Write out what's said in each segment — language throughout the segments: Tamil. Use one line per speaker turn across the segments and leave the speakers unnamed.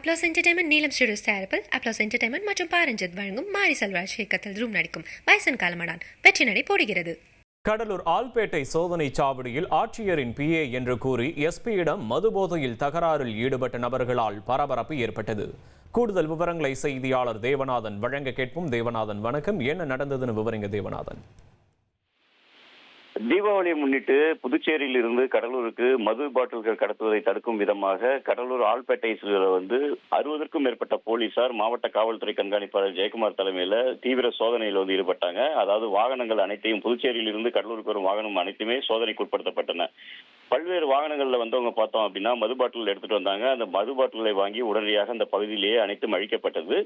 அப்ளாஸ் என்டர்டைன்மெண்ட் நீலம் ஸ்டுடியோ தயாரிப்பில் அப்ளாஸ் என்டர்டைன்மெண்ட் மற்றும் பாரஞ்சித் வழங்கும் மாரி செல்வராஜ் இயக்கத்தில் ரூம் நடிக்கும் பைசன் காலமடான் வெற்றி நடை போடுகிறது.
கடலூர் ஆல்பேட்டை சோதனை சாவடியில் ஆட்சியரின் பிஏ என்று கூறி எஸ்பியிடம் மதுபோதையில் தகராறில் ஈடுபட்ட நபர்களால் பரபரப்பு ஏற்பட்டது. கூடுதல் விவரங்களை செய்தியாளர் தேவநாதன் வழங்க கேட்போம். தேவநாதன் வணக்கம். என்ன நடந்ததுன்னு விவரிங்க தேவநாதன்.
தீபாவளியை முன்னிட்டு புதுச்சேரியில் இருந்து கடலூருக்கு மது பாட்டில்கள் கடத்துவதை தடுக்கும் விதமாக கடலூர் ஆல்பேட்டைஸ்ல வந்து அறுபதற்கும் மேற்பட்ட போலீசார் மாவட்ட காவல்துறை கண்காணிப்பாளர் ஜெயக்குமார் தலைமையில தீவிர சோதனையில் வந்து ஈடுபட்டாங்க. அதாவது வாகனங்கள் அனைத்தையும் புதுச்சேரியில் இருந்து கடலூருக்கு வரும் வாகனம் அனைத்துமே சோதனைக்கு உட்படுத்தப்பட்டன. பல்வேறு வாகனங்களில் வந்தவங்க பார்த்தோம் அப்படின்னா மது பாட்டில் எடுத்துட்டு வந்தாங்க. அந்த மது பாட்டிலை வாங்கி உடனடியாக அந்த பகுதியிலேயே அனைத்தும் அழிக்கப்பட்டது.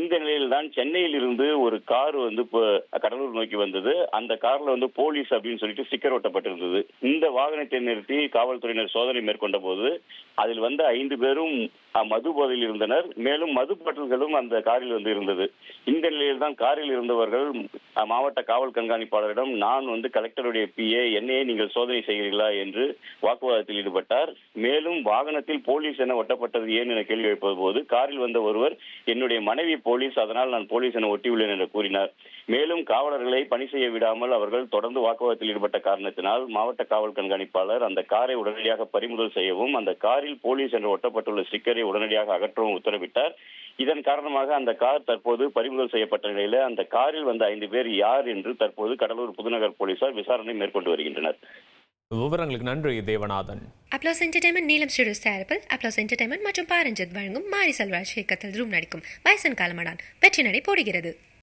இந்த நிலையில் தான் சென்னையில் இருந்து ஒரு கார் வந்து இப்போ கடலூர் நோக்கி வந்தது. அந்த கார்ல வந்து போலீஸ் அப்படின்னு சொல்லிட்டு ஸ்டிக்கர் ஒட்டப்பட்டிருந்தது. இந்த வாகனத்தை நிறுத்தி காவல்துறையினர் சோதனை மேற்கொண்ட போது அதில் வந்த ஐந்து பேரும் மது போதையில் இருந்தனர். மேலும் மது பாட்டில்களும் அந்த காரில் வந்து இருந்தது. இந்த நிலையில் தான் காரில் இருந்தவர்கள் மாவட்ட காவல் கண்காணிப்பாளரிடம் நான் வந்து கலெக்டருடைய பிஏ என்னையே நீங்கள் சோதனை செய்கிறீர்களா? என்று வாக்குவாதத்தில் ஈடுபட்டார். மேலும் வாகனத்தில் போலீஸ் என ஒட்டப்பட்டது ஏன் என கேள்வி எழுப்பது போது காரில் வந்த ஒருவர் என்னுடைய மனைவி போலீஸ் அதனால் நான் போலீஸ் என ஒட்டியுள்ளேன் என்று கூறினார். மேலும் காவலர்களை பணி செய்ய விடாமல் அவர்கள் தொடர்ந்து வாக்குவாதத்தில் ஈடுபட்ட காரணத்தினால் மாவட்ட காவல் கண்காணிப்பாளர் அந்த காரை உடனடியாக பறிமுதல் செய்யவும் அந்த காரில் போலீஸ் என்று ஒட்டப்பட்டுள்ள ஸ்டிக்கரை உடனடியாக அகற்றவும் உத்தரவிட்டார். இதன் காரணமாக அந்த கார் தற்போது பறிமுதல் செய்யப்பட்ட நிலையில அந்த காரில் வந்த ஐந்து பேர் யார் என்று தற்போது கடலூர் புதுநகர் போலீசார் விசாரணை மேற்கொண்டு வருகின்றனர்.
விவரங்களுக்கு நன்றி தேவநாதன்.
அப்ளாஸ் என்டர்டைன்மெண்ட் நீலம் ஸ்டுடியோஸ் தயாரிப்பில் அப்ளாஸ் என்டர்டைன்மெண்ட் மற்றும் பாரஞ்சத் வழங்கும் மாரி செல்வராஜ் இயக்கத்தில் ரூம் நடிக்கும் பைசன் காலமடான் வெற்றி நடை போடுகிறது.